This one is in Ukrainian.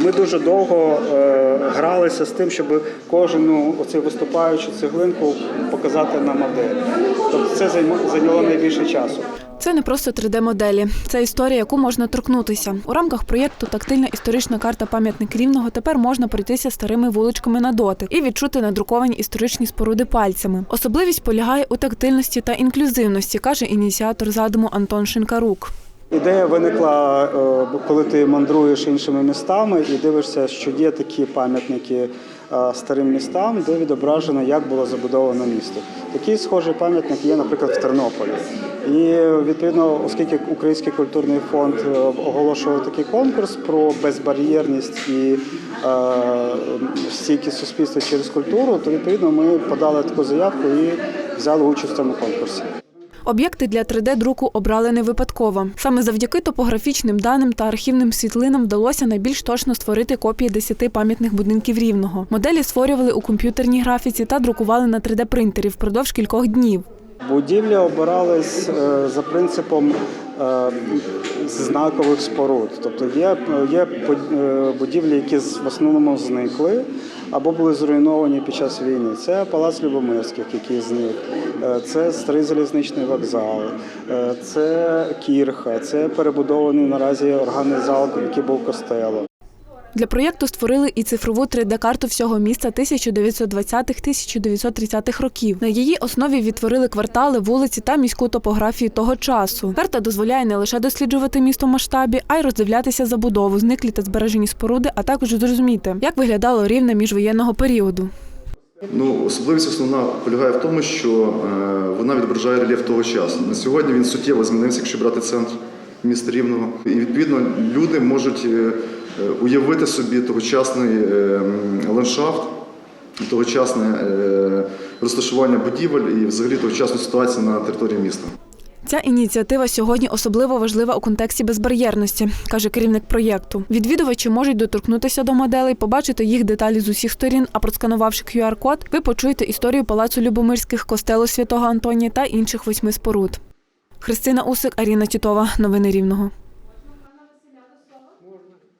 І ми дуже довго е, гралися з тим, щоб кожну оцю виступаючу цеглинку показати на модель. Тобто це зайняло найбільше часу. Це не просто 3D-моделі. Це історія, яку можна торкнутися. У рамках проєкту Тактильна історична карта пам'ятник рівного тепер можна пройтися старими вуличками на дотик і відчути надруковані історичні споруди пальцями. Особливість полягає у тактильності та інклюзивності, каже ініціатор задуму Антон Шинкарук. Ідея виникла, е, коли ти мандруєш іншими містами і дивишся, що є такі пам'ятники е, старим містам, де відображено, як було забудовано місто. Такий схожий пам'ятник є, наприклад, в Тернополі. І відповідно, оскільки Український культурний фонд е, оголошував такий конкурс про безбар'єрність і стійкість суспільства через культуру, то відповідно ми подали таку заявку і взяли участь в цьому конкурсі. Об'єкти для 3D-друку обрали не випадково. Саме завдяки топографічним даним та архівним світлинам вдалося найбільш точно створити копії 10 пам'ятних будинків рівного. Моделі створювали у комп'ютерній графіці та друкували на 3D-принтері впродовж кількох днів. Будівлі обирались е, за принципом е, знакових споруд. Тобто є, є е, будівлі, які в основному зникли або були зруйновані під час війни. Це Палац Любомирських, який зник, це старий залізничний вокзал, це кірха, це перебудований наразі органний зал, який був костелом. Для проєкту створили і цифрову 3D-карту всього міста 1920-1930-х років. На її основі відтворили квартали, вулиці та міську топографію того часу. Карта дозволяє не лише досліджувати місто в масштабі, а й роздивлятися забудову, зниклі та збережені споруди, а також зрозуміти, як виглядало рівне міжвоєнного періоду. Ну, особливість основна полягає в тому, що е, вона відображає рельєф того часу. На сьогодні він суттєво змінився, якщо брати центр міста Рівного. І відповідно люди можуть е, уявити собі тогочасний е, ландшафт, тогочасне е, розташування будівель і взагалі тогочасну ситуацію на території міста. Ця ініціатива сьогодні особливо важлива у контексті безбар'єрності, каже керівник проєкту. Відвідувачі можуть доторкнутися до моделей, побачити їх деталі з усіх сторін. А просканувавши QR-код, ви почуєте історію палацу Любомирських, костелу Святого Антонія та інших восьми споруд. Христина Усик, Аріна Тітова. Новини Рівного.